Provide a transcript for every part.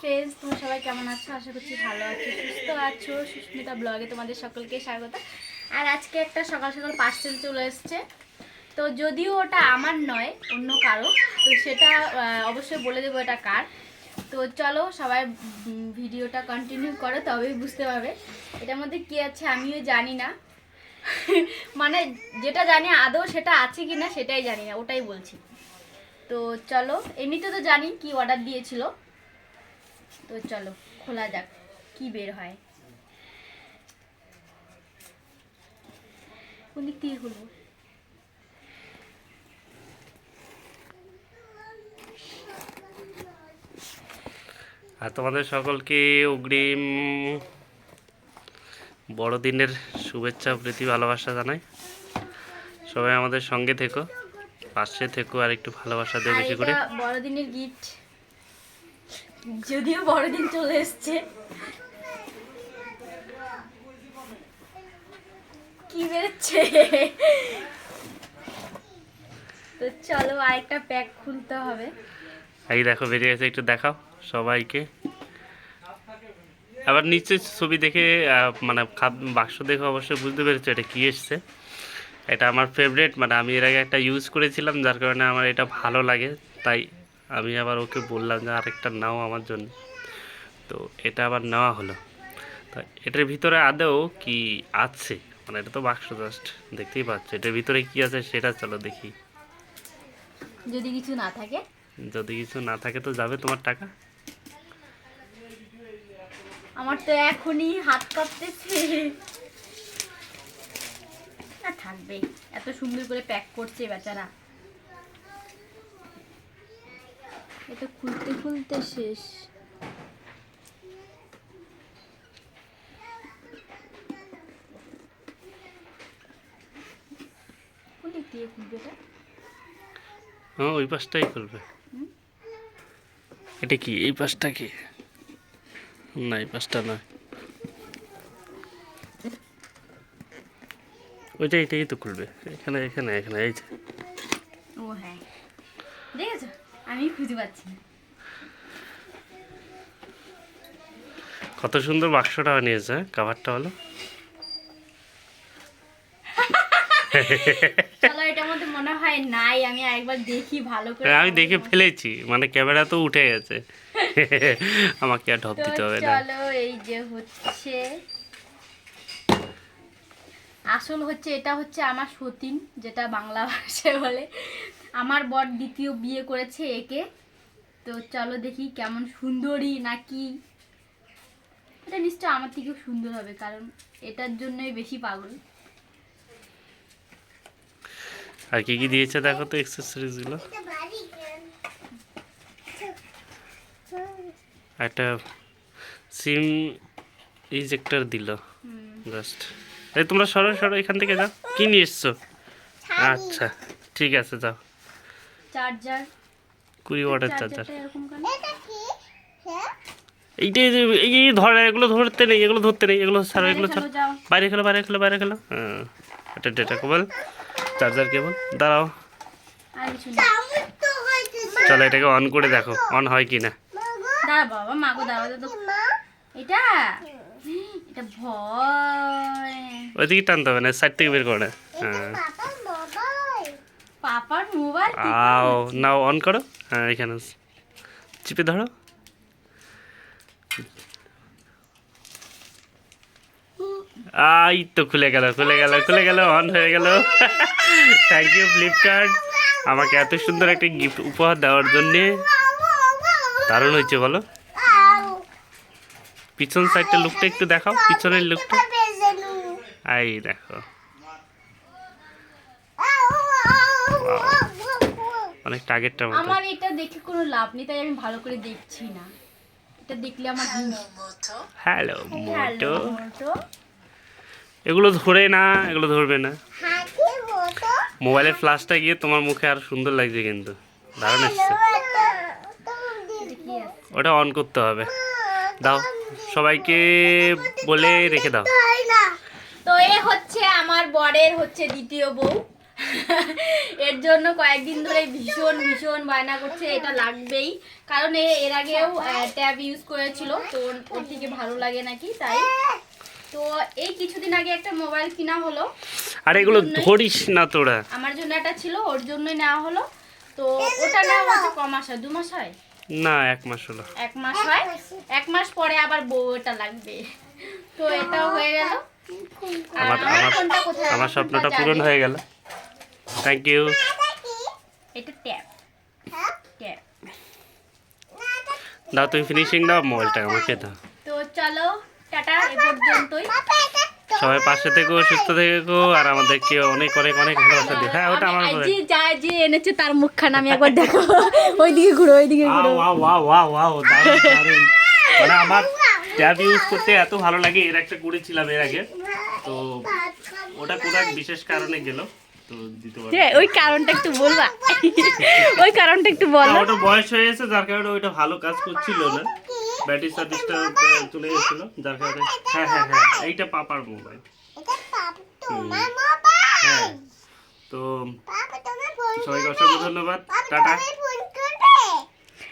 Friends তোমরা সবাই কেমন আছো? আশা করছি ভালো আছো, সুস্থ আছো। সুস্মিতা ব্লগে তোমাদের সকলকে স্বাগত। আর আজকে একটা সকাল সকাল পার্সেল চলে এসছে। তো যদিও ওটা আমার নয়, অন্য কারও, তো সেটা অবশ্যই বলে দেবো এটা কার। তো চলো সবাই ভিডিওটা কন্টিনিউ করো, তবেই বুঝতে পারবে। এটার মধ্যে কী আছে আমিও জানি না। মানে যেটা জানি আদৌ সেটা আছে কি না সেটাই জানি না, ওটাই বলছি। তো চলো, এমনিতে তো জানি কি অর্ডার দিয়েছিল। তো চলো খোলা যাক কি বের হয়। কোন দিক থেকে খুলবো? আর তোমাদের সকলকে অগ্রিম বড়দিনের শুভেচ্ছা প্রীতি ভালোবাসা জানাই। সবাই আমাদের সঙ্গে থেকো পাশে থেকো আর একটু ভালোবাসা আর বেশি করে। বড়দিনের গিফট যদিও বড়দিন চলে এসছে। কি বেরোচ্ছে? তো চলো আরেকটা প্যাক খুলতে হবে। এই দেখো, বেরিয়ে গেছে, একটু দেখাও সবাইকে। আবার নিচে ছবি দেখে মানে বাক্স দেখে অবশ্যই বুঝতে পেরেছ এটা কী এসছে। এটা আমার ফেভারেট মানে আমি এর আগে একটা ইউজ করেছিলাম, যার কারণে আমার এটা ভালো লাগে, তাই আমি আবার ওকে বললাম যে আরেকটা নাও আমার জন্য। তো এটা আবার নেওয়া হলো। তা এটার ভিতরে আদৌ কি আছে? মানে এটা তো বাক্স জাস্ট দেখতেই পাচ্ছ। এটার ভিতরে কি আছে সেটা চলো দেখি। যদি কিছু না থাকে? যদি কিছু না থাকে তো যাবে তোমার টাকা? আমার তো এখনই হাত কাঁপতেছে। না থাকবে এত সুন্দর করে প্যাক করছে বেচারা। এটা খুলতে খুলতে শেষ। কোন দিক দিয়ে খুলবে এটা? হ্যাঁ ওই পাশটাই খুলবে। এটা কি? এই পাশটা কি? না এই পাশটা নয় ওইটা এটাই তো খুলবে। এখানে এখানে এখানে এই যে। ও হ্যাঁ। দেখেছ? আমি খুঁজে পাচ্ছি না। কত সুন্দর বাক্সটা বানিয়েছে কাভারটা হলো চলো এটার মধ্যে মনে হয় নাই আমি আরেকবার দেখি ভালো করে হ্যাঁ, আমি দেখে ফেলেছি মানে ক্যামেরা তো উঠে গেছে। আমাকে আর ঢপ দিতে হবে না। চলো এই যে হচ্ছে। আসল হচ্ছে এটা হচ্ছে আমার সতীন যেটা বাংলা ভাষায় বলে। আমার বর দ্বিতীয় বিয়ে করেছে একে। তো চলো দেখি কেমন সুন্দরী নাকি। এটা নিশ্চয় আমার থেকেও সুন্দর হবে কারণ এটার জন্যই বেশি পাগল। আর কি কি দিয়েছে দেখো তো এক্সেসরিজগুলো একটা সিম ইজেক্টর দিল। জাস্ট এই তোমরা সরো সরো এখান থেকে যাও। কি নিয়ে এসছো? আচ্ছা ঠিক আছে যাও। চার্জার। কুড়ি ওয়াটের চার্জার। এইটাই এই এই ধরে এগুলো ধরতে নেই এগুলো ধরতে নেই এগুলো এগুলো চলো, বাইরে খেলো বাইরে খেলো বাইরে খেলো। হ্যাঁ এটা ডেটা কেবল চার্জার কেবল। দাঁড়াও। আর কিছু না চলো এটাকে অন করে দেখো অন হয় কি না দাঁড়া বাবা মাগো এটা? এটা ভয়। ওইদিকে টানতে হবে না সাইড থেকে বের করে হ্যাঁ। পাপার মোবাইল আও নাও অন করো। হ্যাঁ এখানে চিপে ধরো। আই তো খুলে গেল খুলে গেল খুলে গেল অন হয়ে গেল। থ্যাংক ইউ ফ্লিপকার্ট আমাকে এত সুন্দর একটা গিফট উপহার দেওয়ার জন্যে। দারুণ হয়েছে বলো। পিছন সাইডটা লুকটা একটু দেখাও পিছনের লুকটা আই দেখো। অনেক টার্গেটটার মতো আমার এটা দেখে কোনো লাভ নেই তাই আমি ভালো করে দেখছি না। এটা দেখলে আমার হ্যালো হ্যালো মোটো এগুলো ধরে না এগুলো ধরবে না। মোবাইলের ফ্লাশটা গিয়ে তোমার মুখে আর সুন্দর লাগছে কিন্তু। দারুণ আছে? ওটা অন করতে হবে। দাও সবাইকে বলে রেখে দাও। তো এ হচ্ছে আমার বরের হচ্ছে দ্বিতীয় বউ। এর জন্য কয়েকদিন ধরে ভীষণ ভীষণ বায়না করছে এটা লাগবেই। কারণ এ এর আগেও ট্যাব ইউজ করেছিল তো ওর- থেকে ভালো লাগে নাকি তাই। তো এই কিছুদিন আগে একটা মোবাইল কিনা হলো। আর এগুলো ধরিস না তোরা। আমার জন্য একটা ছিল ওর জন্যই নেওয়া হলো। তো ওটা নেওয়া হচ্ছে ক মাস হয়? দু মাস হয়? না এক মাস হলো। এক মাস হয়? এক মাস পরে আবার বউ এটা লাগবে। তো এটাও হয়ে গেল। আমার আমার স্বপ্নটা পূরণ হয়ে গেল। থ্যাংক ইউ এটা ট্যাব ট্যাব দাও তুমি ফিনিশিং দাও মোবাইলটা আমাকে দাও। তো চলো টাটা এ পর্যন্তই। সবাই পাশে থেকো সুস্থ থেকো আর আমাদেরকে অনেক অনেক অনেক ভালোবাসা দিও। হ্যাঁ ওটা আমার যে যা যে এনেছে তার মুখখানা আমি একবার দেখো। ওইদিকে ঘুরো ওইদিকে ঘুরো। ওয়াও ওয়াও ওয়াও ওয়াও দারুণ মানে আমার ট্যাব ইউজ করতে এত ভালো লাগে এর একটা করেছিলাম এর আগে। তো ওটা কোনো এক বিশেষ কারণে গেল ওই কারণটা একটু বলবা। ওই কারণটা একটু বলো। ওটা বয়স হয়ে গেছে যার কারণে ওইটা ভালো কাজ করছিল না। ব্যাটারি সার্ভিসটা চলে গেছিল যার কারণে হ্যাঁ হ্যাঁ হ্যাঁ এইটা পাপার মোবাইল হ্যাঁ তো সবাইকে অসংখ্য ধন্যবাদ। টাটা।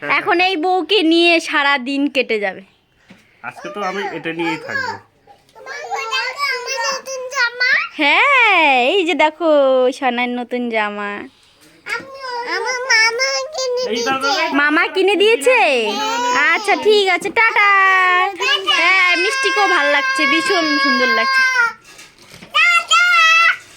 হ্যাঁ, এখন এই বউকে নিয়ে সারা দিন কেটে যাবে। আজকে তো আমি এটা নিয়েই থাকব। হ্যাঁ এই যে দেখো সোনার নতুন জামা। মামা কিনে দিয়েছে? আচ্ছা ঠিক আছে টাটা। হ্যাঁ মিষ্টিকেও ভালো লাগছে ভীষণ সুন্দর লাগছে।